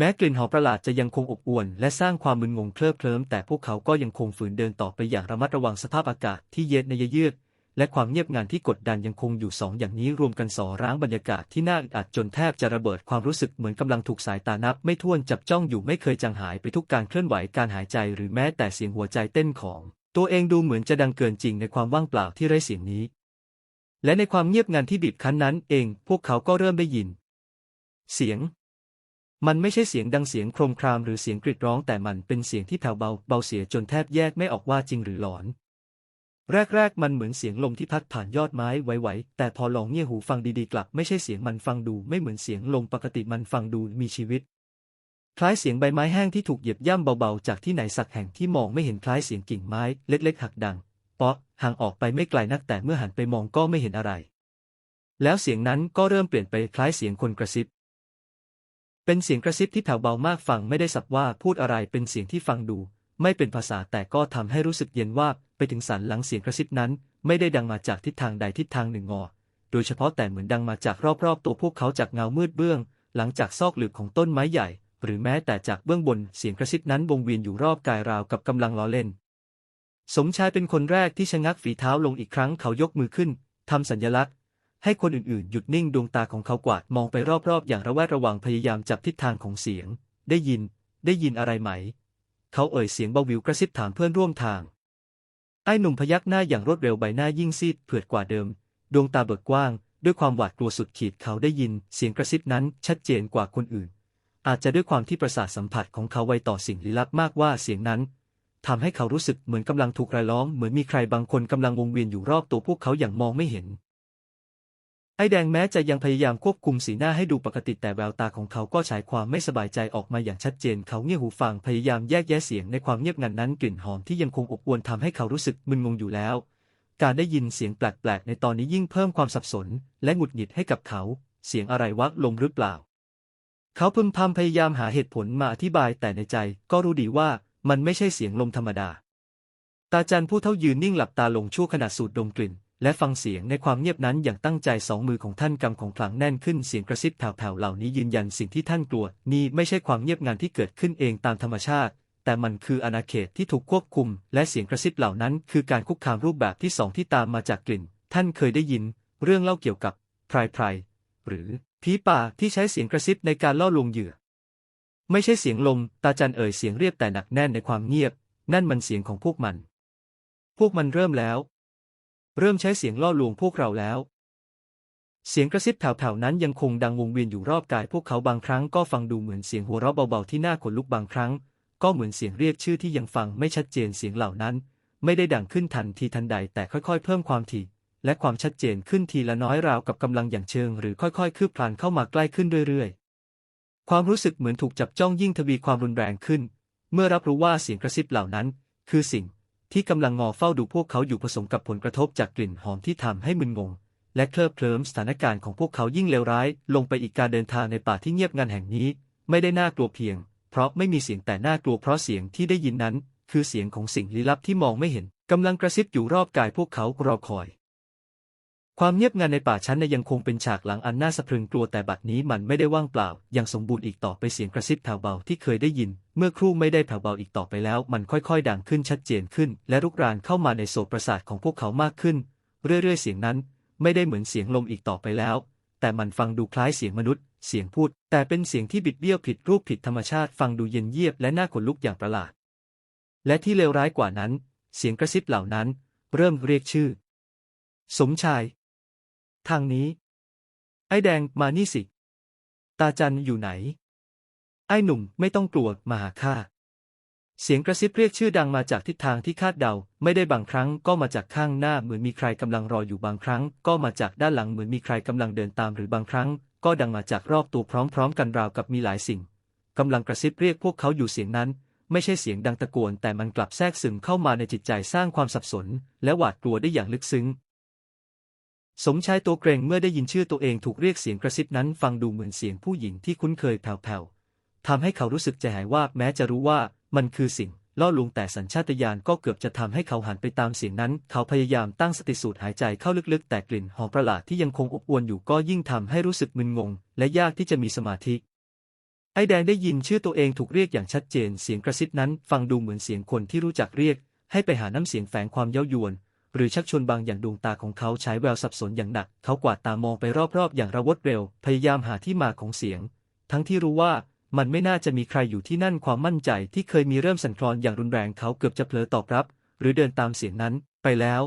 แม้กลิ่นหอมประหลาดจะยังคงอบอวลและสร้างความมึนงงเคลิบเคลิ้มแต่พวกเขาก็ยังคงฝืนเดินต่อไปอย่างระมัดระวังสภาพอากาศที่เย็นในเยือกและความเงียบงันที่กดดันยังคงอยู่สองอย่างนี้รวมกันส่อร้างบรรยากาศที่น่าอึดอัดจนแทบจะระเบิดความรู้สึกเหมือนกำลังถูกสายตานับ ไม่ถ้วนจับจ้องอยู่ไม่เคยจางหายไปทุกการเคลื่อนไหวการหายใจหรือแม้แต่เสียงหัวใจเต้นของ ตัวเองดูเหมือนจะดังเกินจริงในความว่างเปล่าที่ไร้เสียงนี้ และในความเงียบงันที่บีบคั้นนั้นเอง พวกเขาก็เริ่มได้ยิน เสียง มันไม่ใช่เสียงดังเสียงโครมครามหรือเสียงกรีดร้องแต่มันเป็นเสียงที่แผ่วเบาเบาเสียจนแทบแยกไม่ออกว่าจริงหรือหลอน แรกๆ มันเหมือนเสียงลมที่พัดผ่านยอดไม้ไหวๆแต่พอลองเงี่ยหูฟังดีๆกลับ ไม่ใช่เสียงมันฟังดูไม่เหมือนเสียงลมปกติมันฟังดูมีชีวิต คล้ายเสียงใบไม้แห้งที่ถูกเหยียบย่ำเบาๆ จากที่ไหนสักแห่งที่มองไม่เห็นคล้ายเสียงกิ่งไม้เล็กๆหักดังเปาะห่างออกไปไม่ไกลนักแต่เมื่อหันไปมองก็ไม่เห็นอะไร แล้วเสียงนั้นก็เริ่มเปลี่ยนไปคล้ายเสียงคนกระซิบ เป็นเสียงกระซิบที่แผ่วเบามากฟังไม่ได้สับว่าพูดอะไรเป็นเสียงที่ฟังดู ไม่เป็นภาษาแต่ก็ทำให้รู้สึกเย็นว่าไปถึงสันหลังเสียงกระซิบนั้น ไม่ได้ดังมาจากทิศทางใดทิศทางหนึ่งงอ โดยเฉพาะแต่เหมือนดังมาจากรอบๆ ตัวพวกเขาจากเงามืดเบื้อง หลังจากซอกหลืบของต้นไม้ใหญ่ หรือแม้แต่จากเบื้องบนเสียงกระซิบนั้นวงเวียนอยู่รอบกายราวกับกำลังล้อเล่น สมชายเป็นคนแรกที่ชะงักฝีเท้าลงอีกครั้งเขายกมือขึ้นทำสัญลักษณ์ ให้คนอื่นๆ หยุดนิ่งดวงตาของเขากวาดมองไปรอบๆ อย่างระแวดระวังพยายามจับทิศทางของเสียง ได้ยิน ได้ยินอะไรไหม เขาเอ่ยเสียงเบาวิวกระซิบถามเพื่อนร่วมทาง ไอ้หนุ่มพยักหน้าอย่างรวดเร็วใบหน้ายิ่งซีดเผือดกว่าเดิม ดวงตาเบิกกว้าง ด้วยความหวาดกลัวสุดขีดเขาได้ยิน เสียงกระซิบนั้นชัดเจนกว่าคนอื่น อาจจะด้วยความที่ประสาทสัมผัสของเขาไวต่อสิ่งลี้ลับมากว่าเสียงนั้นทำให้เขารู้สึกเหมือนกำลังถูกรายล้อมเหมือนมีใครบางคนกำลังวงเวียนอยู่รอบตัวพวกเขาอย่างมองไม่เห็น ไอ้แดงแม้จะยังพยายามควบคุมสีหน้าให้ดูปกติแต่แววตาของเขาก็ฉายความไม่สบายใจออกมาอย่างชัดเจน เขาเงี่ยหูฟังพยายามแยกแยะเสียงในความเงียบงันนั้นกลิ่นหอมที่ยังคงอบอวลทำให้เขารู้สึกมึนงงอยู่แล้ว การได้ยินเสียงแปลกๆในตอนนี้ยิ่งเพิ่มความสับสน และหงุดหงิดให้กับเขา เสียงอะไรวะลมหรือเปล่า เขาพึมพำพยายามหาเหตุผลมาอธิบายแต่ในใจก็รู้ดีว่ามันไม่ใช่เสียงลมธรรมดา ตาจันผู้เท่ายืนนิ่งหลับตาลงชั่วขณะสูดดมกลิ่น และฟังเสียงในความเงียบนั้นอย่างตั้งใจสองมือของท่านกำของขลังแน่นขึ้นเสียงกระซิบแผ่วๆเหล่านี้ยืนยันสิ่งที่ท่านกลัว นี่ไม่ใช่ความเงียบงันที่เกิดขึ้นเองตามธรรมชาติ แต่มันคืออาณาเขตที่ถูกควบคุม และเสียงกระซิบเหล่านั้น คือการคุกคามรูปแบบที่สองที่ตามมาจากกลิ่น ท่านเคยได้ยิน เรื่องเล่าเกี่ยวกับพรายไพรหรือผีป่าที่ใช้เสียงกระซิบในการล่อลวงเหยื่อ ไม่ใช่เสียงลมตาจันเอ่ยเสียงเรียบแต่หนักแน่นในความเงียบ นั่นมันเสียงของพวกมัน พวกมันเริ่มแล้ว เริ่มใช้เสียงล่อลวงพวกเราแล้ว เสียงกระซิบแผ่วๆนั้นยังคงดังวงเวียนอยู่รอบกายพวกเขาบางครั้งก็ฟังดูเหมือนเสียงหัวเราะเบาๆที่น่าขนลุกบางครั้ง ก็เหมือนเสียงเรียกชื่อที่ยังฟังไม่ชัดเจนเสียงเหล่านั้น ไม่ได้ดังขึ้นทันทีทันใดแต่ค่อยๆ เพิ่มความถี่และความชัดเจนขึ้นทีละน้อยราวกับกำลังอย่างเชิง หรือค่อยๆ คืบคลานเข้ามาใกล้ขึ้นเรื่อยๆ ความรู้สึกเหมือนถูกจับจ้องยิ่งทวีความรุนแรงขึ้น เมื่อรับรู้ว่าเสียงกระซิบเหล่านั้น คือสิ่ง ที่กำลังงอเฝ้าดูพวกเขาอยู่ผสมกับผลกระทบจากกลิ่นหอมที่ทำให้มึนงง และเคลิบเคลิ้มสถานการณ์ของพวกเขายิ่งเลวร้าย ลงไปอีกการเดินทางในป่าที่เงียบงันแห่งนี้ ไม่ได้น่ากลัวเพียง เพราะไม่มีเสียงแต่น่ากลัวเพราะเสียงที่ได้ยินนั้น คือเสียงของสิ่งลี้ลับที่มองไม่เห็นกำลังกระซิบอยู่รอบกายพวกเขารอคอย ความเงียบงันในป่าชั้นในยังคงเป็นฉากหลังอันน่าสะพรึงกลัวแต่บัดนี้มันไม่ได้ว่างเปล่า ยังสมบูรณ์อีกต่อไปเสียงกระซิบแผ่วเบาที่เคยได้ยิน เมื่อครู่ไม่ได้แผ่วเบาอีกต่อไปแล้ว มันค่อยๆ ดังขึ้นชัดเจนขึ้น และรุกรานเข้ามาในโสตประสาทของพวกเขามากขึ้น เรื่อยๆ เสียงนั้น ไม่ได้เหมือนเสียงลมอีกต่อไปแล้ว แต่มันฟังดูคล้ายเสียงมนุษย์ เสียงพูด แต่เป็นเสียงที่บิดเบี้ยวผิดรูปผิดธรรมชาติฟังดูเย็นเยียบและน่าขนลุกอย่างประหลาด และที่เลวร้ายกว่านั้น เสียงกระซิบเหล่านั้น เริ่มเรียกชื่อ สมชาย ทางนี้ ไอ้แดงมานี่สิ ตาจันอยู่ไหน ไอ้หนุ่มไม่ต้องกลัวมาหาข้า เสียงกระซิบเรียกชื่อดังมาจากทิศทางที่คาดเดา ไม่ได้บางครั้งก็มาจากข้างหน้าเหมือนมีใครกำลังรออยู่บางครั้ง ก็มาจากด้านหลังเหมือนมีใครกำลังเดินตามหรือบางครั้ง ก็ดังมาจากรอบตัวพร้อม ๆ กันราวกับมีหลายสิ่งกำลังกระซิบเรียกพวกเขาอยู่เสียงนั้นไม่ใช่เสียงดังตะโกนแต่มันกลับแทรกซึมเข้ามาในจิตใจสร้างความสับสน และหวาดกลัวได้อย่างลึกซึ้ง สมชายตัวเกรงเมื่อได้ยินชื่อตัวเองถูกเรียกเสียงกระซิบนั้นฟังดูเหมือนเสียงผู้หญิงที่คุ้นเคยแผ่วๆทำให้เขารู้สึกใจหายว่าแม้จะรู้ว่ามันคือสิ่งล่อลวงแต่สัญชาตญาณก็เกือบจะทำให้เขาหันไปตามเสียงนั้น เขาพยายามตั้งสติสูดหายใจเข้าลึกๆ แต่กลิ่นหอมประหลาดที่ยังคงอบอวลอยู่ก็ยิ่งทำให้รู้สึกมึนงง และยากที่จะมีสมาธิ ไอ้แดงได้ยินชื่อตัวเองถูกเรียกอย่างชัดเจน เสียงกระซิบนั้น ฟังดูเหมือนเสียงคนที่รู้จักเรียก ให้ไปหาน้ำเสียงแฝงความเย้ายวน หรือชักชวนบางอย่างดวงตาของเขาใช้แววสับสนอย่างหนัก เขากวาดตามองไปรอบๆ อย่างระวดเร็ว พยายามหาที่มาของเสียง ทั้งที่รู้ว่ามันไม่น่าจะมีใครอยู่ที่นั่นความมั่นใจที่เคยมีเริ่มสั่นคลอนอย่างรุนแรงเขาเกือบจะเผลอตอบรับ หรือเดินตามเสียงนั้นไปแล้ว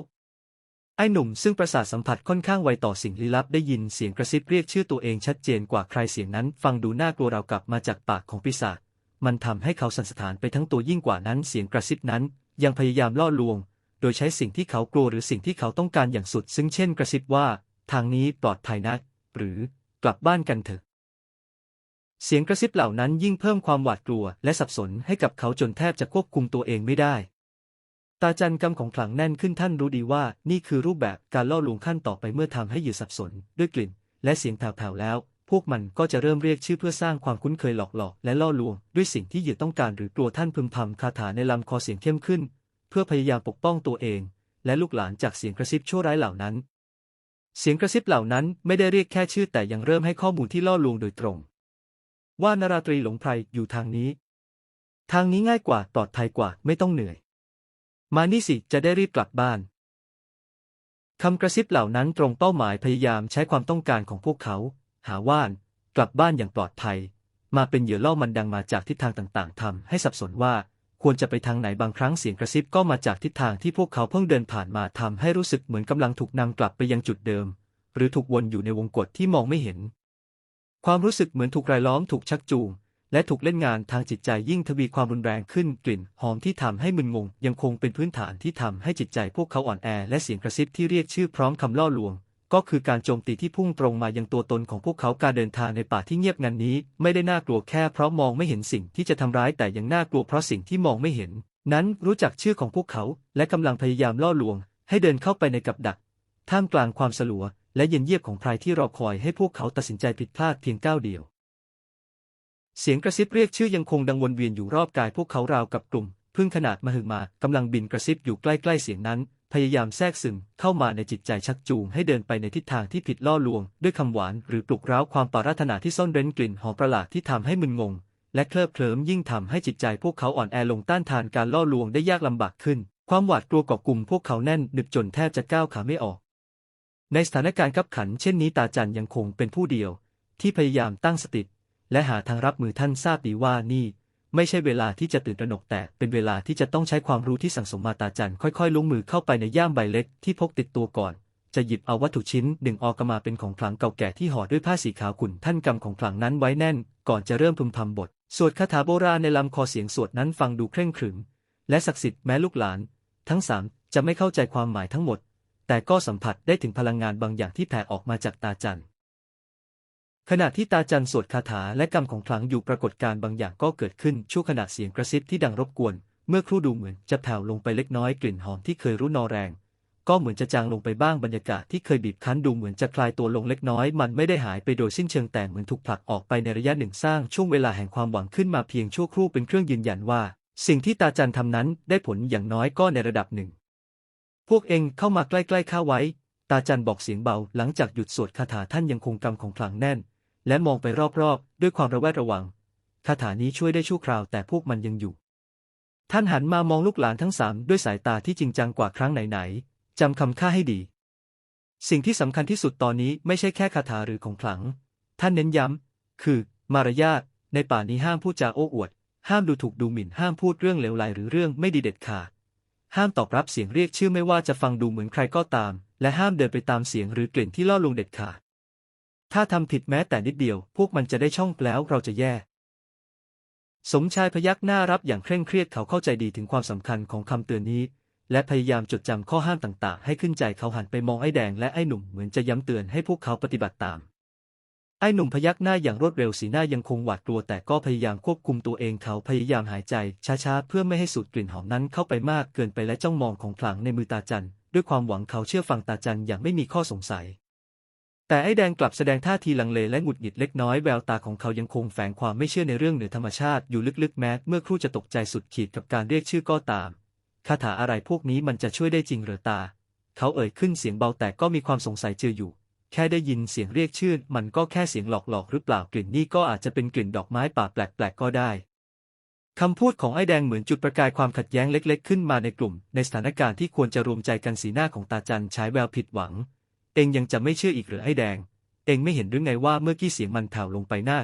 ไอ้หนุ่มซึ่งประสาทสัมผัสค่อนข้างไวต่อสิ่งลี้ลับได้ยินเสียงกระซิบเรียกชื่อตัวเองชัดเจนกว่าใครเสียงนั้น ฟังดูน่ากลัวราวกับมาจากปากของปีศาจมันทำให้เขาสั่นสะท้านไปทั้งตัวยิ่งกว่านั้นเสียงกระซิบนั้น ยังพยายามล่อลวง โดยใช้สิ่งที่เขากลัวหรือสิ่งที่เขาต้องการอย่างสุด ซึ่งเช่นกระซิบว่า ทางนี้ปลอดภัยนะ หรือกลับบ้านกันเถอะ เสียงกระซิบเหล่านั้นยิ่งเพิ่มความหวาดกลัวและสับสนให้กับเขาจนแทบจะควบคุมตัวเองไม่ได้ ตาจันกำของขลังแน่นขึ้นท่านรู้ดีว่า นี่คือรูปแบบการล่อลวงขั้นต่อไปเมื่อทำให้เหยื่อสับสน ด้วยกลิ่น และเสียงแผ่วๆแล้ว พวกมันก็จะเริ่มเรียกชื่อเพื่อสร้างความคุ้นเคยหลอกๆและล่อลวง ด้วยสิ่งที่เหยื่อต้องการหรือกลัวท่านพึมพำคาถาในลำคอเสียงเข้มขึ้น เพื่อพยายามปกป้องตัวเอง และลูกหลานจากเสียงกระซิบชั่วร้ายเหล่านั้น เสียงกระซิบเหล่านั้นไม่ได้เรียกแค่ชื่อแต่ยังเริ่มให้ข้อมูลที่ล่อลวงโดยตรง ว่านาราตรีหลงไพรอยู่ทางนี้ ทางนี้ง่ายกว่าปลอดภัยกว่าไม่ต้องเหนื่อย มานี่สิจะได้รีบกลับบ้านคำกระซิบเหล่านั้นตรงเป้าหมายพยายามใช้ความต้องการของพวกเขา หาว่าน กลับบ้านอย่างปลอดภัย มาเป็นเหยื่อล่อมันดังมาจากทิศทางต่างๆทำให้สับสนว่า ควรจะไปทางไหนบางครั้งเสียงกระซิบก็มาจากทิศทางที่พวกเขาเพิ่งเดินผ่านมาทำให้รู้สึกเหมือนกำลังถูกนำกลับไปยังจุดเดิม หรือถูกวนอยู่ในวงกฏที่มองไม่เห็น ความรู้สึกเหมือนถูกรายล้อมถูกชักจูง และถูกเล่นงานทางจิตใจยิ่งทวีความรุนแรงขึ้นกลิ่นหอมที่ทำให้มึนงง ยังคงเป็นพื้นฐานที่ทำให้จิตใจพวกเขาอ่อนแอ และเสียงกระซิบที่เรียกชื่อพร้อมคำล่อลวง ก็คือการโจมตีที่พุ่งตรงมายังตัวตนของพวกเขาการเดินทางในป่าที่เงียบงันนี้ ไม่ได้น่ากลัวแค่เพราะมองไม่เห็นสิ่งที่จะทำร้ายแต่ยังน่ากลัวเพราะสิ่งที่มองไม่เห็น นั้นรู้จักชื่อของพวกเขา และกำลังพยายามล่อลวง ให้เดินเข้าไปในกับดัก ท่ามกลางความสลัว และเย็นเยียบของพรที่รอคอยให้พวกเขาตัดสินใจผิดพลาดเพียงก้าวเดียว เสียงกระซิบเรียกชื่อยังคงดังวนเวียนอยู่รอบกายพวกเขาราวกับกลุ่มพึ่งขนาดมหึมากำลังบินกระซิบอยู่ใกล้ๆเสียงนั้น พยายามแทรกซึมเข้ามาในจิตใจชักจูงให้เดินไปในทิศทางที่ผิดล่อลวง ด้วยคำหวานหรือปลุกร้าวความปรารถนาที่ซ่อนเร้นกลิ่นหอมประหลาดที่ทำให้มึนงง และเคลิบเคลิ้มยิ่งทำให้จิตใจพวกเขาอ่อนแอลงต้านทานการล่อลวงได้ยากลำบากขึ้น ความหวาดกลัวก่อกลุ่มพวกเขาแน่นหนึบจนแทบจะก้าวขาไม่ออก ในสถานการณ์ขับขันเช่นนี้ตาจันยังคงเป็นผู้เดียว ที่พยายามตั้งสติและหาทางรับมือท่านทราบดีว่านี่ ไม่ใช่เวลาที่จะตื่นตระหนกแต่เป็นเวลาที่จะต้องใช้ความรู้ที่สั่งสมมาตาจันค่อยๆลงมือเข้าไปในย่ามใบเล็กที่พกติดตัวก่อน จะหยิบเอาวัตถุชิ้นหนึ่งออกมาเป็นของขลังเก่าแก่ที่ห่อด้วยผ้าสีขาวขุ่นท่านกำของขลังนั้นไว้แน่น ก่อนจะเริ่มพึมพำบท สวดคาถาโบราณในลำคอเสียงสวดนั้นฟังดูเคร่งขรึม และศักดิ์สิทธิ์แม้ลูกหลาน ทั้งสามจะไม่เข้าใจความหมายทั้งหมด แต่ก็สัมผัสได้ถึงพลังงานบางอย่างที่แผ่ออกมาจากตาจัน ขณะที่ตาจันสวดคาถาและกรรมของขลังอยู่ปรากฏการ์บางอย่างก็เกิดขึ้นชั่วขณะเสียงกระซิบที่ดังรบกวน เมื่อครู่ดูเหมือนจะแผ่วลงไปเล็กน้อยกลิ่นหอมที่เคยรู้นอแรง ก็เหมือนจะจางลงไปบ้างบรรยากาศที่เคยบีบคั้นดูเหมือนจะคลายตัวลงเล็กน้อย มันไม่ได้หายไปโดยสิ้นเชิงแต่เหมือนถูกผลักออกไปในระยะหนึ่งสร้างช่วงเวลาแห่งความหวังขึ้นมาเพียงชั่วครู่เป็นเครื่องยืนยันว่า สิ่งที่ตาจันทำนั้นได้ผลอย่างน้อยก็ในระดับหนึ่ง พวกเองเข้ามาใกล้ๆข้าไว้ ตาจันบอกเสียงเบา หลังจากหยุดสวดคาถาท่านยังคงกำของขลังแน่น และมองไปรอบๆ ด้วยความระแวดระวัง คาถานี้ช่วยได้ชั่วคราวแต่พวกมันยังอยู่ ท่านหันมามองลูกหลานทั้งสามด้วยสายตาที่จริงจังกว่าครั้งไหนๆจำคำข้าให้ดี สิ่งที่สำคัญที่สุดตอนนี้ไม่ใช่แค่คาถาหรือของขลัง ท่านเน้นย้ำ คือ มารยาทในป่านี้ห้ามพูดจาโอ้อวด ห้ามดูถูกดูหมิ่น ห้ามพูดเรื่องเลวไหลหรือเรื่องไม่ดีเด็ดขาด ห้ามตอบรับเสียงเรียกชื่อไม่ว่าจะฟังดูเหมือนใครก็ตาม และห้ามเดินไปตามเสียงหรือกลิ่นที่ล่อลวงเด็ดขาด ถ้าทำผิดแม้แต่นิดเดียว พวกมันจะได้ช่องแล้วเราจะแย่ สมชายพยักหน้ารับอย่างเคร่งเครียดเขาเข้าใจดีถึงความสำคัญของคำเตือนนี้ และพยายามจดจำข้อห้ามต่างๆ ให้ขึ้นใจเขาหันไปมองไอ้แดงและไอ้หนุ่มเหมือนจะย้ำเตือนให้พวกเขาปฏิบัติตาม ไอ้หนุ่มพยักหน้าอย่างรวดเร็วสีหน้ายังคงหวาดกลัว แต่ก็พยายามควบคุมตัวเองเขาพยายามหายใจ ช้าๆเพื่อไม่ให้สูดกลิ่นหอมนั้นเข้าไปมากเกินไปและจ้องมองของขลังในมือตาจันด้วยความหวังเขาเชื่อฟังตาจันอย่างไม่มีข้อสงสัย แต่ไอ้แดงกลับแสดงท่าทีลังเลและหงุดหงิดเล็กน้อยแววตาของเขายังคงแฝงความไม่เชื่อในเรื่องเหนือธรรมชาติอยู่ลึกๆแม้เมื่อครู่จะตกใจสุดขีดกับการเรียกชื่อก็ตามคาถาอะไรพวกนี้มันจะช่วยได้จริงหรือตา เขาเอ่ยขึ้นเสียงเบาแต่ก็มีความสงสัยเจืออยู่ แค่ได้ยินเสียงเรียกชื่อ มันก็แค่เสียงหลอกๆหรือเปล่ากลิ่นนี่ก็อาจจะเป็นกลิ่นดอกไม้ป่าแปลกๆก็ได้คำพูดของไอ้แดงเหมือนจุดประกายความขัดแย้งเล็ก ๆ ขึ้นมาในกลุ่ม ในสถานการณ์ที่ควรจะรวมใจกันสีหน้าของตาจันฉายแววผิดหวัง เองยังจะไม่เชื่ออีกหรือไอ้แดง เองไม่เห็นหรือไงว่าเมื่อกี้เสียงมันแผ่วลงไปหน้า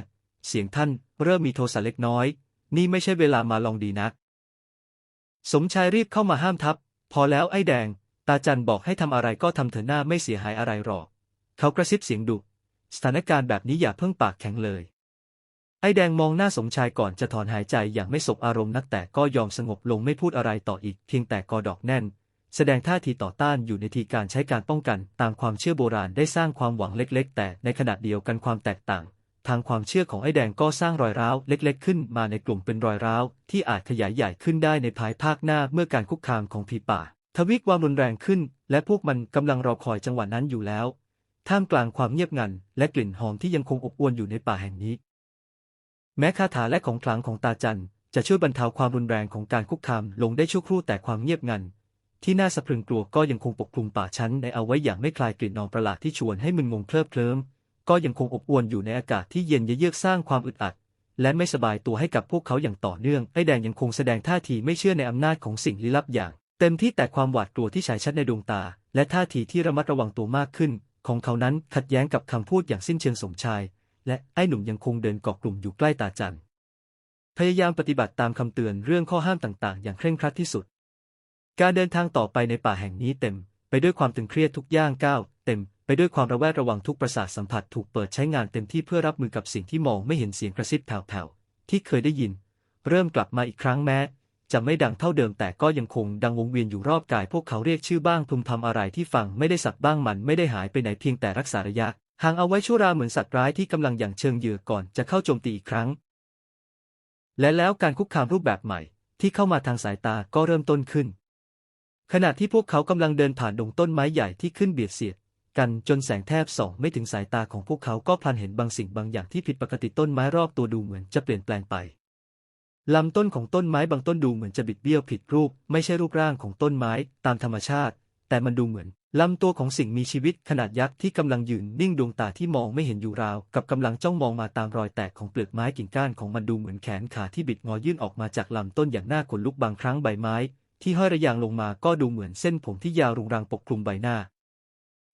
เสียงท่านเริ่มมีโทสะเล็กน้อย นี่ไม่ใช่เวลามาลองดีนัก สมชายรีบเข้ามาห้ามทับ พอแล้วไอ้แดง ตาจันบอกให้ทำอะไรก็ทำเถอะหน้าไม่เสียหายอะไรหรอก เขากระซิบเสียงดุสถานการณ์แบบนี้อย่าเพิ่งปากแข็งเลย ไอ้แดงมองหน้าสมชายก่อนจะถอนหายใจอย่างไม่สบอารมณ์นักแต่ก็ยอมสงบลงไม่พูดอะไรต่ออีกเพียงแต่กอดอกแน่น แสดงท่าทีต่อต้านอยู่ในทีการใช้การป้องกัน ตามความเชื่อโบราณได้สร้างความหวังเล็ก ๆ แต่ในขณะเดียวกันความแตกต่าง ทางความเชื่อของไอ้แดงก็สร้างรอยร้าวเล็ก ๆ ขึ้นมาในกลุ่มเป็นรอยร้าวที่อาจขยายใหญ่ขึ้นได้ในภายภาคหน้าเมื่อการคุกคามของผีป่า ทวีความรุนแรงขึ้น และพวกมันกำลังรอคอยจังหวะนั้นอยู่แล้ว ท่ามกลางความเงียบงันและกลิ่นหอมที่ยังคงอบอวลอยู่ในป่าแห่งนี้ แม้คาถาและของขลังของตาจันจะช่วยบรรเทาความรุนแรงของการคุกคามลงได้ชั่วครู่แต่ความเงียบงัน ที่น่าสะพรึงกลัวก็ยังคงปกคลุมป่าชั้นในเอาไว้อย่างไม่คลายกลิ่นนองประหลาดที่ชวนให้มึนงงเคลิบเคลิ้มก็ยังคงอบอวลอยู่ในอากาศที่เย็นเยือกสร้างความอึดอัด และไม่สบายตัวให้กับพวกเขาอย่างต่อเนื่องไอ้แดงยังคงแสดงท่าทีไม่เชื่อในอำนาจของสิ่งลี้ลับอย่าง เต็มที่แต่ความหวาดกลัวที่ฉายชัดในดวงตา และท่าทีที่ระมัดระวังตัวมากขึ้น ของเขานั้นขัดแย้งกับคำพูดอย่างสิ้นเชิงสมชาย และไอ้หนุ่มยังคงเดินเกาะกลุ่มอยู่ใกล้ตาจันพยายามปฏิบัติตามคำเตือนเรื่องข้อห้ามต่างๆ อย่างเคร่งครัดที่สุด การเดินทางต่อไปในป่าแห่งนี้เต็ม ไปด้วยความตึงเครียดทุกย่างก้าวเต็ม ไปด้วยความระแวดระวังทุกประสาทสัมผัสถูกเปิดใช้งานเต็มที่เพื่อรับมือกับสิ่งที่มองไม่เห็นเสียงกระซิบแผ่วๆที่เคยได้ยิน เริ่มกลับมาอีกครั้งแม้ จะไม่ดังเท่าเดิมแต่ก็ยังคงดังวงเวียนอยู่รอบกาย พวกเขาเรียกชื่อบ้างพึมพำอะไรที่ฟังไม่ได้สักบ้างมันไม่ได้หายไปไหนเพียงแต่รักษาระยะห่างเอาไว้ชั่วราเหมือนสัตว์ร้ายที่กำลังอย่างเชิงเหยื่อก่อนจะเข้าโจมตีอีกครั้ง และแล้วการคุกคามรูปแบบใหม่ ที่เข้ามาทางสายตาก็เริ่มต้นขึ้น ขณะที่พวกเขากำลังเดินผ่านดงต้นไม้ใหญ่ที่ขึ้นเบียดเสียดกันจนแสงแทบส่องไม่ถึงสายตาของพวกเขาก็พลันเห็นบางสิ่งบางอย่างที่ผิดปกติต้นไม้รอบตัวดูเหมือนจะเปลี่ยนแปลงไปลำต้นของต้นไม้บางต้นดูเหมือนจะบิดเบี้ยวผิดรูป ไม่ใช่รูปร่างของต้นไม้ตามธรรมชาติ แต่มันดูเหมือนลำตัวของสิ่งมีชีวิตขนาดยักษ์ที่กำลังยืนนิ่งดวงตาที่มองไม่เห็นอยู่ราว กับกำลังจ้องมองมาตามรอยแตกของเปลือกไม้กิ่งก้านของมันดูเหมือนแขนขาที่บิดงอยื่นออกมาจากลำต้นอย่างน่าขนลุกบางครั้งใบไม้ ที่ห้อยระยางลงมาก็ดูเหมือนเส้นผมที่ยาวรุงรังปกคลุมใบหน้า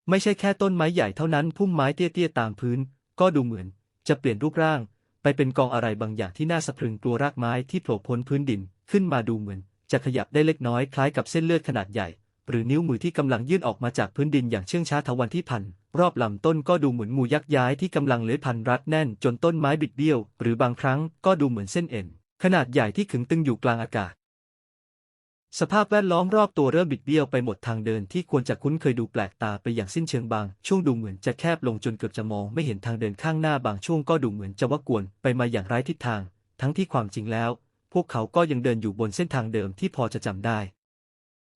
ไม่ใช่แค่ต้นไม้ใหญ่เท่านั้นพุ่มไม้เตี้ยๆตามพื้น ก็ดูเหมือนจะเปลี่ยนรูปร่าง ไปเป็นกองอะไรบางอย่างที่น่าสะพรึงกลัวรากไม้ที่โผล่พ้นพื้นดินขึ้นมาดูเหมือน จะขยับได้เล็กน้อยคล้ายกับเส้นเลือดขนาดใหญ่ หรือนิ้วมือที่กำลังยื่นออกมาจากพื้นดินอย่างเชื่องช้าทวันที่พันรอบลำต้นก็ดูเหมือนงูยักษ์ย้ายที่กำลังเลื้อยพันรัดแน่นจนต้นไม้บิดเบี้ยว หรือบางครั้งก็ดูเหมือนเส้นเอ็นขนาดใหญ่ที่ขึงตึงอยู่กลางอากาศ สภาพแวดล้อมรอบตัวเริ่มบิดเบี้ยวไปหมดทางเดินที่ควรจะคุ้นเคยดูแปลกตาไปอย่างสิ้นเชิงบาง ช่วงดูเหมือนจะแคบลงจนเกือบจะมองไม่เห็นทางเดินข้างหน้าบางช่วงก็ดูเหมือนจะวกวนไปมาอย่างไร้ทิศทาง ทั้งที่ความจริงแล้ว พวกเขาก็ยังเดินอยู่บนเส้นทางเดิมที่พอจะจำได้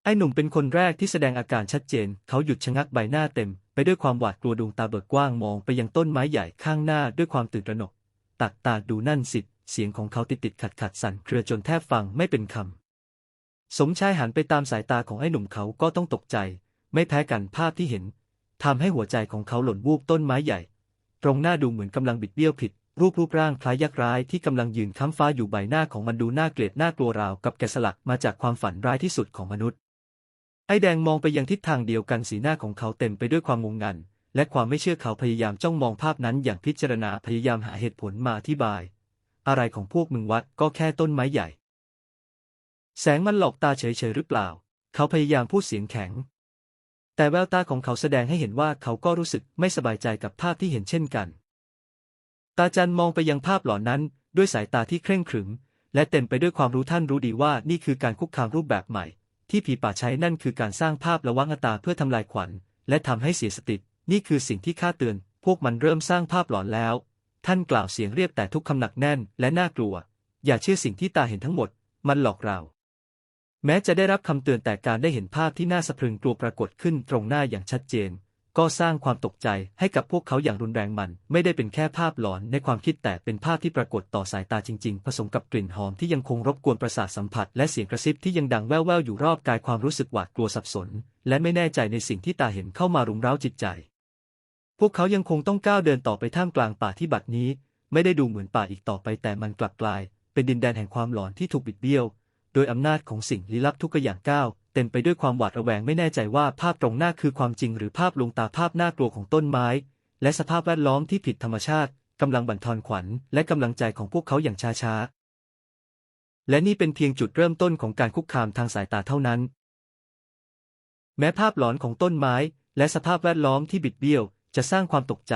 ไอ้หนุ่มเป็นคนแรกที่แสดงอาการชัดเจน เขาหยุดชะงักใบหน้าเต็ม ไปด้วยความหวาดกลัวดวงตาเบิกกว้างมองไปยังต้นไม้ใหญ่ข้างหน้าด้วยความตื่นตระหนก ตักตาดูนั่นสิเสียงของเขาติดติดขัดขัดสั่นเครือจนแทบฟังไม่เป็นคำ สมชายหันไปตามสายตาของไอ้หนุ่มเขาก็ต้องตกใจ ไม่แพ้กันภาพที่เห็นทำให้หัวใจของเขาหล่นวูบต้นไม้ใหญ่ ตรงหน้าดูเหมือนกำลังบิดเบี้ยวผิด รูปรูปร่างคล้ายยักษ์ร้ายที่กำลังยืนค้ำฟ้าอยู่ใบหน้าของมันดูน่าเกลียดน่ากลัวราวกับแกะสลักมาจากความฝันร้ายที่สุดของมนุษย์ ไอ้แดงมองไปยังทิศทางเดียวกันสีหน้าของเขาเต็มไปด้วยความงงงัน และความไม่เชื่อเขาพยายามจ้องมองภาพนั้นอย่างพิจารณาพยายามหาเหตุผลมาอธิบาย อะไรของพวกมึงวัดก็แค่ต้นไม้ใหญ่ แสงมันหลอกตาเฉยๆหรือเปล่า เขาพยายามพูดเสียงแข็ง แต่แววตาของเขาแสดงให้เห็นว่าเขาก็รู้สึกไม่สบายใจกับภาพที่เห็นเช่นกัน ตาจันมองไปยังภาพหลอนนั้น ด้วยสายตาที่เคร่งขรึม และเต็มไปด้วยความรู้ท่านรู้ดีว่านี่คือการคุกคามรูปแบบใหม่ ที่ผีป่าใช้นั่นคือการสร้างภาพระวังตาเพื่อทำลายขวัญ และทำให้เสียสติ นี่คือสิ่งที่ข้าเตือน พวกมันเริ่มสร้างภาพหลอนแล้ว ท่านกล่าวเสียงเรียบแต่ทุกคำหนักแน่นและน่ากลัว อย่าเชื่อสิ่งที่ตาเห็นทั้งหมด มันหลอกเรา แม้จะได้รับคำเตือนแต่การได้เห็นภาพที่น่าสะพรึงกลัวปรากฏขึ้นตรงหน้าอย่างชัดเจน ก็สร้างความตกใจให้กับพวกเขาอย่างรุนแรงมัน ไม่ได้เป็นแค่ภาพหลอนในความคิดแต่เป็นภาพที่ปรากฏต่อสายตาจริง ๆ ผสมกับกลิ่นหอมที่ยังคงรบกวนประสาทสัมผัส และเสียงกระซิบที่ยังดังแว่วๆอยู่รอบกายความรู้สึกหวาดกลัวสับสน และไม่แน่ใจในสิ่งที่ตาเห็นเข้ามารุมเร้าจิตใจ พวกเขายังคงต้องก้าวเดินต่อไปท่ามกลางป่าที่บัดนี้ ไม่ได้ดูเหมือนป่าอีกต่อไปแต่มันกลับกลาย เป็นดินแดนแห่งความหลอนที่ถูกบิดเบี้ยว โดยอำนาจของสิ่งลี้ลับทุกอย่างก้าวเต็มไปด้วยความหวาดระแวงไม่แน่ใจว่าภาพตรงหน้าคือความจริงหรือภาพลวงตาภาพน่ากลัวของต้นไม้ และสภาพแวดล้อมที่ผิดธรรมชาติกำลังบั่นทอนขวัญและกำลังใจของพวกเขาอย่างช้าๆ และนี่เป็นเพียงจุดเริ่มต้นของการคุกคามทางสายตาเท่านั้น แม้ภาพหลอนของต้นไม้ และสภาพแวดล้อมที่บิดเบี้ยว จะสร้างความตกใจ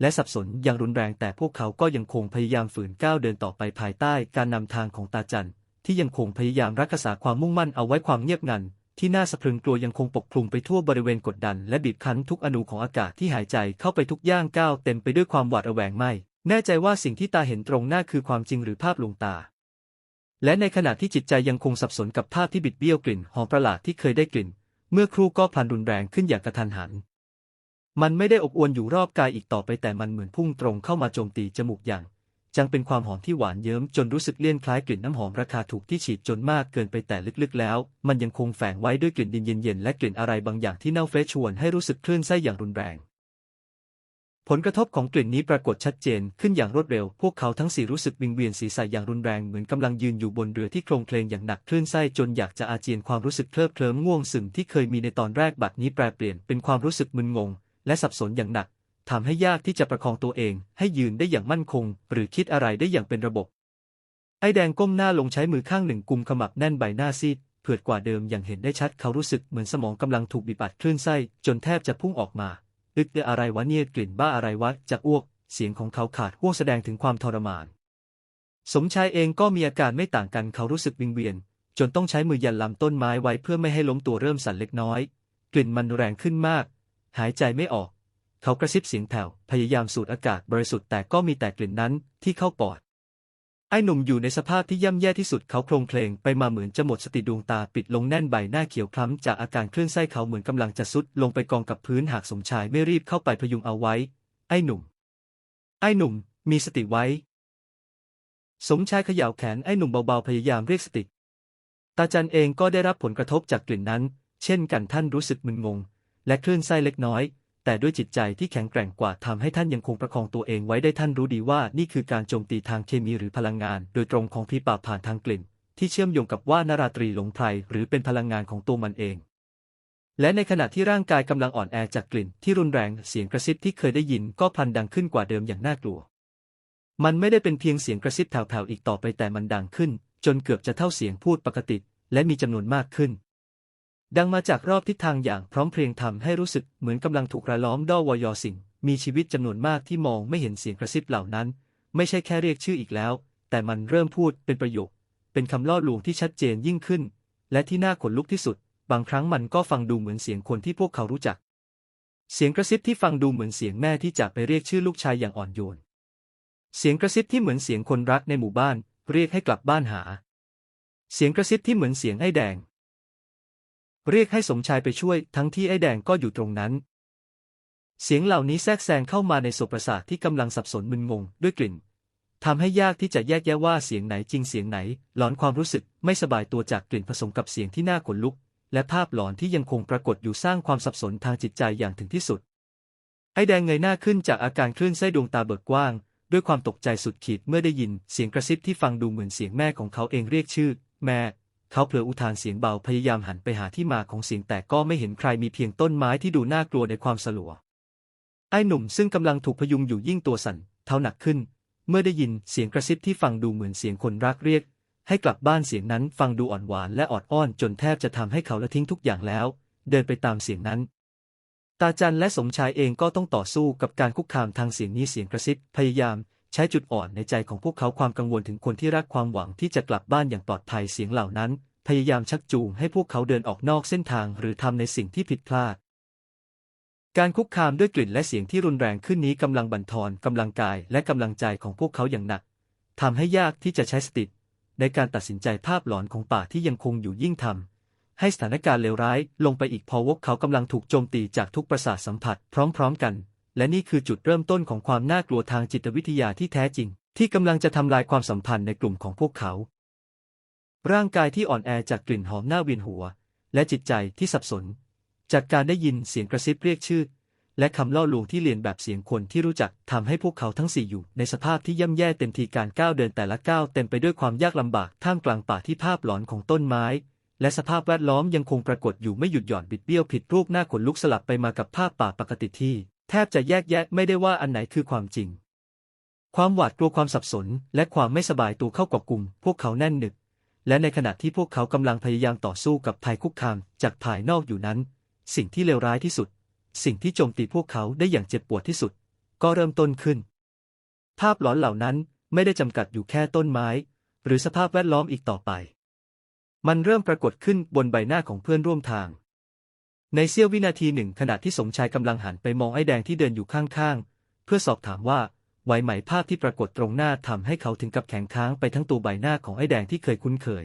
และสับสนอย่างรุนแรงแต่พวกเขาก็ยังคงพยายามฝืนก้าวเดินต่อไปภายใต้การนำทางของตาจันที่ ที่ยังคงพยายามรักษาความมุ่งมั่นเอาไว้ความเงียบงัน ที่น่าสะพรึงกลัวยังคงปกคลุมไปทั่วบริเวณกดดัน และบีบคั้นทุกอนูของอากาศที่หายใจเข้าไปทุกย่างก้าวเต็มไปด้วยความหวาดระแวงไม่ แน่ใจว่าสิ่งที่ตาเห็นตรงหน้าคือความจริงหรือภาพลวงตา และในขณะที่จิตใจยังคงสับสนกับภาพที่บิดเบี้ยวกลิ่นหอมประหลาดที่เคยได้กลิ่น เมื่อครู่ก็พันรุนแรงขึ้นอย่างกระทันหันมันไม่ได้อบอวลอยู่รอบกายอีกต่อไปแต่มันเหมือนพุ่งตรงเข้ามาโจมตีจมูกอย่าง จังเป็นความหอมที่หวานเยิ้มจนรู้สึกเลี่ยนคล้ายกลิ่นน้ำหอมราคาถูกที่ฉีดจนมากเกินไปแต่ลึกๆแล้ว มันยังคงแฝงไว้ด้วยกลิ่นดินเย็นๆและกลิ่นอะไรบางอย่างที่เน่าเฟะชวนให้รู้สึกคลื่นไส้อย่างรุนแรง ผลกระทบของกลิ่นนี้ปรากฏชัดเจนขึ้นอย่างรวดเร็ว พวกเขาทั้งสี่รู้สึกวิงเวียนศีรษะอย่างรุนแรงเหมือนกำลังยืนอยู่บนเรือที่โคลงเคลงอย่างหนักคลื่นไส้จนอยากจะอาเจียนความรู้สึกเคลิบเคลิ้มง่วงซึมที่เคยมีในตอนแรกบัดนี้แปรเปลี่ยนเป็นความรู้สึกมึนงง และสับสนอย่างหนัก ทำให้ยากที่จะประคองตัวเองให้ยืนได้อย่างมั่นคง หรือคิดอะไรได้อย่างเป็นระบบ ไอ้แดงก้มหน้าลงใช้มือข้างหนึ่งกุมขมับแน่นใบหน้าซีดเผือดกว่าเดิมอย่างเห็นได้ชัดเขารู้สึกเหมือนสมองกำลังถูกบีบอัดคลื่นไส้จนแทบจะพุ่งออกมาอึกเดอะไรวะเนี่ยกลิ่นบ้าอะไรวะจะอ้วก เสียงของเขาขาดห่วงแสดงถึงความทรมาน สมชายเองก็มีอาการไม่ต่างกันเขารู้สึกวิงเวียน จนต้องใช้มือยันลำต้นไม้ไว้เพื่อไม่ให้ล้มตัวเริ่มสั่นเล็กน้อย กลิ่นมันแรงขึ้นมาก หายใจไม่ออก เขากระซิบเสียงแผ่ว พยายามสูดอากาศบริสุทธิ์แต่ก็มีแต่กลิ่นนั้นที่เข้าปอด ไอ้หนุ่มอยู่ในสภาพที่ย่ำแย่ที่สุดเขาโครงเพลงไปมาเหมือนจะหมดสติดวงตาปิดลงแน่นใบหน้าเขียวคล้ำจากอาการคลื่นไส้เขาเหมือนกำลังจะซุดลงไปกองกับพื้นหากสมชายไม่รีบเข้าไปพยุงเอาไว้ ไอ้หนุ่ม ไอ้หนุ่ม มีสติไว้ สมชายเขย่าแขนไอ้หนุ่มเบาๆพยายามเรียกสติ ตาจันเองก็ได้รับผลกระทบจากกลิ่นนั้น เช่นกันท่านรู้สึกมึนงง และคลื่นไส้เล็กน้อย แต่ด้วยจิตใจที่แข็งแกร่งกว่าทำให้ท่านยังคงประคองตัวเองไว้ได้ท่านรู้ดีว่านี่คือการโจมตีทางเคมีหรือพลังงาน โดยตรงของผีป่าผ่านทางกลิ่น ที่เชื่อมโยงกับว่านาราตรีหลงไพรหรือเป็นพลังงานของตัวมันเอง และในขณะที่ร่างกายกำลังอ่อนแอจากกลิ่น ที่รุนแรงเสียงกระซิบที่เคยได้ยินก็พลันดังขึ้นกว่าเดิมอย่างน่ากลัว มันไม่ได้เป็นเพียงเสียงกระซิบแผ่วๆอีกต่อไปแต่มันดังขึ้น จนเกือบจะเท่าเสียงพูดปกติ และมีจำนวนมากขึ้น ดังมาจากรอบทิศทางอย่างพร้อมเพรียงทำให้รู้สึกเหมือนกำลังถูกรายล้อมด้อวอยอสิ่ง มีชีวิตจำนวนมากที่มองไม่เห็นเสียงกระซิบเหล่านั้น ไม่ใช่แค่เรียกชื่ออีกแล้ว แต่มันเริ่มพูดเป็นประโยค เป็นคำล่อลวงที่ชัดเจนยิ่งขึ้น และที่น่าขนลุกที่สุด บางครั้งมันก็ฟังดูเหมือนเสียงคนที่พวกเขารู้จัก เสียงกระซิบที่ฟังดูเหมือนเสียงแม่ที่จะไปเรียกชื่อลูกชายอย่างอ่อนโยน เสียงกระซิบที่เหมือนเสียงคนรักในหมู่บ้าน เรียกให้กลับบ้านหา เสียงกระซิบที่เหมือนเสียงไอ้แดง เรียกให้สมชายไปช่วยทั้งที่ไอ้แดงก็อยู่ตรงนั้น เสียงเหล่านี้แทรกแซงเข้ามาในโสประสาทที่กำลังสับสนมึนงงด้วยกลิ่นทำให้ยากที่จะแยกแยะว่าเสียงไหนจริงเสียงไหน หลอนความรู้สึกไม่สบายตัวจากกลิ่นผสมกับเสียงที่น่าขนลุก และภาพหลอนที่ยังคงปรากฏอยู่สร้างความสับสนทางจิตใจอย่างถึงที่สุด ไอ้แดงเงยหน้าขึ้นจากอาการคลื่นไส้ดวงตาเบิกกว้าง ด้วยความตกใจสุดขีดเมื่อได้ยินเสียงกระซิบที่ฟังดูเหมือนเสียงแม่ของเขาเองเรียกชื่อ แม่ เขาเผลออุทานเสียงเบาพยายามหันไปหาที่มาของเสียงแต่ก็ไม่เห็นใครมีเพียงต้นไม้ที่ดูน่ากลัวในความสลัว ไอ้หนุ่มซึ่งกำลังถูกพยุงอยู่ยิ่งตัวสั่นเท้าหนักขึ้น เมื่อได้ยินเสียงกระซิบที่ฟังดูเหมือนเสียงคนรักเรียก ให้กลับบ้านเสียงนั้นฟังดูอ่อนหวานและออดอ้อนจนแทบจะทำให้เขาละทิ้งทุกอย่างแล้ว เดินไปตามเสียงนั้นตาจันและสมชายเองก็ต้องต่อสู้กับการคุกคามทางเสียงนี้เสียงกระซิบพยายาม ใช้จุดอ่อนในใจของพวกเขาความกังวลถึงคนที่รักความหวังที่จะกลับบ้านอย่างปลอดภัยเสียงเหล่านั้น พยายามชักจูงให้พวกเขาเดินออกนอกเส้นทางหรือทำในสิ่งที่ผิดพลาด การคุกคามด้วยกลิ่นและเสียงที่รุนแรงขึ้นนี้กำลังบั่นทอนกำลังกายและกำลังใจของพวกเขาอย่างหนักทำให้ยากที่จะใช้สติในการตัดสินใจภาพหลอนของป่าที่ยังคงอยู่ยิ่งทำให้สถานการณ์เลวร้ายลงไปอีกพอพวกเขากำลังถูกโจมตีจากทุกประสาทสัมผัสพร้อม ๆ กัน และนี่คือจุดเริ่มต้นของความน่ากลัวทางจิตวิทยาที่แท้จริง ที่กำลังจะทำลายความสัมพันธ์ในกลุ่มของพวกเขา ร่างกายที่อ่อนแอจากกลิ่นหอมหน้าเวียนหัว และจิตใจที่สับสน จากการได้ยินเสียงกระซิบเรียกชื่อ และคำล่อลวงที่เลียนแบบเสียงคนที่รู้จักทำให้พวกเขาทั้งสี่อยู่ในสภาพที่ย่ำแย่เต็มทีการก้าวเดินแต่ละก้าวเต็มไปด้วยความยากลำบากท่ามกลางป่าที่ภาพหลอนของต้นไม้และสภาพแวดล้อมยังคงปรากฏอยู่ไม่หยุดหย่อนบิดเบี้ยวผิดรูปหน้าขนลุกสลับไปมากับภาพป่าปกติที่ แทบจะแยกแยะไม่ได้ว่าอันไหนคือความจริง ความหวาดกลัวความสับสน และความไม่สบายตัวเข้ากอบกลุ่ม พวกเขาแน่นหนึบและในขณะที่พวกเขากำลังพยายามต่อสู้กับภัยคุกคามจากภายนอกอยู่นั้น สิ่งที่เลวร้ายที่สุด สิ่งที่โจมตีพวกเขาได้อย่างเจ็บปวดที่สุด ก็เริ่มต้นขึ้น ภาพหลอนเหล่านั้นไม่ได้จำกัดอยู่แค่ต้นไม้ หรือสภาพแวดล้อมอีกต่อไป มันเริ่มปรากฏขึ้นบนใบหน้าของเพื่อนร่วมทาง ในเสี้ยววินาทีหนึ่งขณะที่สมชายกำลังหันไปมองไอ้แดงที่เดินอยู่ข้างๆ เพื่อสอบถามว่าไหวไหมภาพที่ปรากฏตรงหน้าทำให้เขาถึงกับแข็งค้างไปทั้งตัวใบหน้าของไอ้แดงที่เคยคุ้นเคย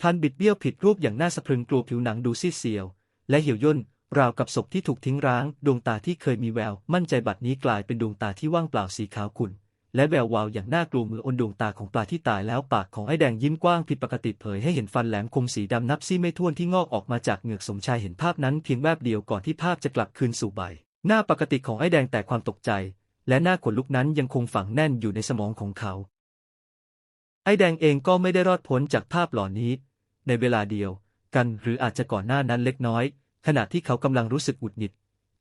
พันบิดเบี้ยวผิดรูปอย่างน่าสะพรึงกลัวผิวหนังดูซีดเซียว และเหี่ยวย่นราวกับศพที่ถูกทิ้งร้าง ดวงตาที่เคยมีแวว มั่นใจบัดนี้กลายเป็นดวงตาที่ว่างเปล่าสีขาวขุ่น และแวววาวอย่างน่ากลัวมืออนดวงตาของปลาที่ตายแล้วปากของไอ้แดงยิ้มกว้างผิดปกติเผยให้เห็นฟันแหลมคมสีดำนับซี่ไม่ถ้วนที่งอกออกมาจากเหงือกสมชายเห็นภาพนั้นเพียงแวบเดียวก่อนที่ภาพจะกลับคืนสู่ใบ หน้าปกติของไอ้แดงแต่ความตกใจ และหน้าขนลุกนั้นยังคงฝังแน่นอยู่ในสมองของเขา ไอ้แดงเองก็ไม่ได้รอดพ้นจากภาพหลอนนี้ ในเวลาเดียว กันหรืออาจจะก่อนหน้านั้นเล็กน้อย ขณะที่เขากำลังรู้สึกหงุดหงิด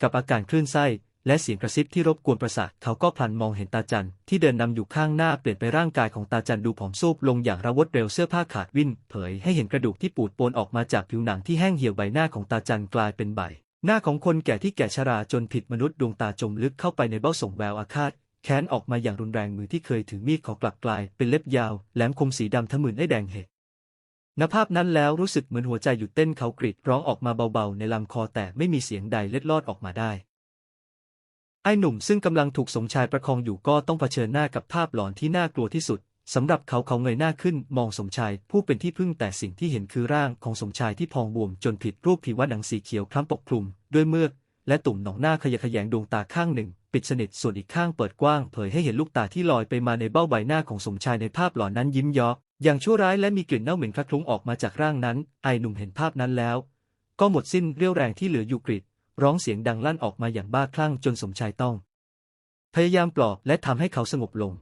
กับอาการคลื่นไส้ และเสียงกระซิบที่รบกวนประสาทเขาก็พลันมองเห็นตาจันที่เดินนำอยู่ข้างหน้าเปลี่ยนไปร่างกายของตาจันดูผอมซูบลงอย่างระวดเร็วเสื้อผ้าขาดวิ่นเผยให้เห็นกระดูกที่ปูดปนออกมาจากผิวหนังที่แห้งเหี่ยวใบหน้าของตาจันกลายเป็นใบ หน้าของคนแก่ที่แก่ชราจนผิดมนุษย์ดวงตาจมลึกเข้าไปในเบ้าส่งแววอาฆาตแค้นออกมาอย่างรุนแรงมือที่เคยถือมีดของกลับกลายเป็นเล็บยาวแหลมคมสีดำทะมึนไอ้แดงเหตุณภาพนั้นแล้วรู้สึกเหมือนหัวใจหยุดเต้นเขากรีดร้องออกมาเบาๆ ในลำคอแต่ไม่มีเสียงใดเล็ดลอดออกมาได้ ไอ้หนุ่มซึ่งกำลังถูกสมชายประคองอยู่ก็ต้องเผชิญหน้ากับภาพหลอนที่น่ากลัวที่สุดสำหรับเขาเขาเงยหน้าขึ้นมองสมชายผู้เป็นที่พึ่งแต่สิ่งที่เห็นคือร่างของสมชายที่พองบวมจนผิดรูปผิวหนังสีเขียวคล้ำปกคลุม ด้วยเมือกและตุ่มหนองหน้าขยะแขยงดวงตาข้างหนึ่ง ปิดสนิทส่วนอีกข้างเปิดกว้างเผยให้เห็นลูกตาที่ลอยไปมาในเบ้าใบหน้าของสมชายในภาพหลอนนั้นยิ้มยาะอย่างชั่วร้ายและมีกลิ่นเน่าเหม็นคละคลุ้งออกมาจากร่างนั้น ไอหนุ่มเห็นภาพนั้นแล้ว ก็หมดสิ้นเรี่ยวแรงที่เหลืออยู่กรีด ร้องเสียงดังลั่นออกมาอย่างบ้าคลั่งจนสมชายต้อง พยายามปลอบและทำให้เขาสงบลง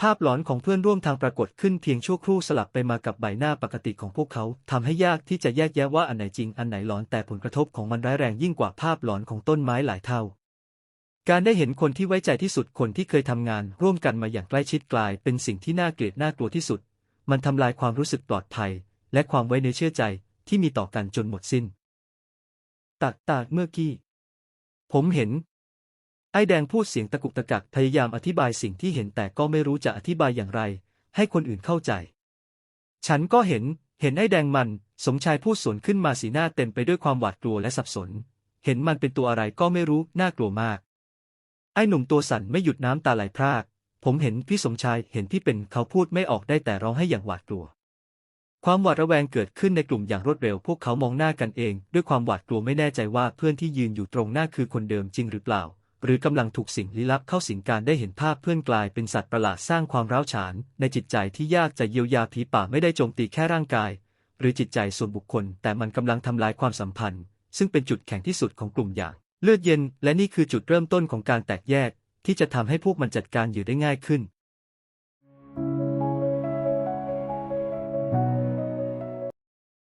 ภาพหลอนของเพื่อนร่วมทางปรากฏขึ้นเพียงชั่วครู่สลับไปมากับใบหน้าปกติของพวกเขาทำให้ยากที่จะแยกแยะว่าอันไหนจริงอันไหนหลอนแต่ผลกระทบของมันร้ายแรงยิ่งกว่าภาพหลอนของต้นไม้หลายเท่าการได้เห็นคนที่ไว้ใจที่สุดคนที่เคยทำงานร่วมกันมาอย่างใกล้ชิดกลาย เป็นสิ่งที่น่าเกลียดน่ากลัวที่สุด มันทำลายความรู้สึกปลอดภัย และความไว้เนื้อเชื่อใจที่มีต่อกันจนหมดสิ้น ตักตากเมื่อกี้ ผมเห็น ไอ้แดงพูดเสียงตะกุกตะกักพยายามอธิบายสิ่งที่เห็นแต่ก็ไม่รู้จะอธิบายอย่างไร ให้คนอื่นเข้าใจ ฉันก็เห็น เห็นไอ้แดงมัน สมชายพูดสวนขึ้นมาสีหน้าเต็มไปด้วยความหวาดกลัวและสับสน เห็นมันเป็นตัวอะไรก็ไม่รู้ น่ากลัวมาก ไอ้หนุ่มตัวสั่นไม่หยุดน้ำตาไหลพราก ผมเห็นพี่สมชาย เห็นพี่เป็นเขาพูดไม่ออกได้แต่ร้องให้อย่างหวาดกลัว ความหวาดระแวงเกิดขึ้นในกลุ่มอย่างรวดเร็ว พวกเขามองหน้ากันเอง ด้วยความหวาดกลัวไม่แน่ใจว่าเพื่อนที่ยืนอยู่ตรงหน้าคือคนเดิมจริงหรือเปล่า หรือกำลังถูกสิ่งลี้ลับเข้าสิงการได้เห็นภาพเพื่อนกลายเป็นสัตว์ประหลาดสร้างความร้าวฉาน ในจิตใจที่ยากจะเยียวยาผีป่าไม่ได้โจมตีแค่ร่างกาย หรือจิตใจส่วนบุคคล แต่มันกำลังทำลายความสัมพันธ์ ซึ่งเป็นจุดแข็งที่สุดของกลุ่มอย่าง เลือดเย็น และนี่คือจุดเริ่มต้นของการแตกแยก ที่จะทำให้พวกมันจัดการอยู่ได้ง่ายขึ้น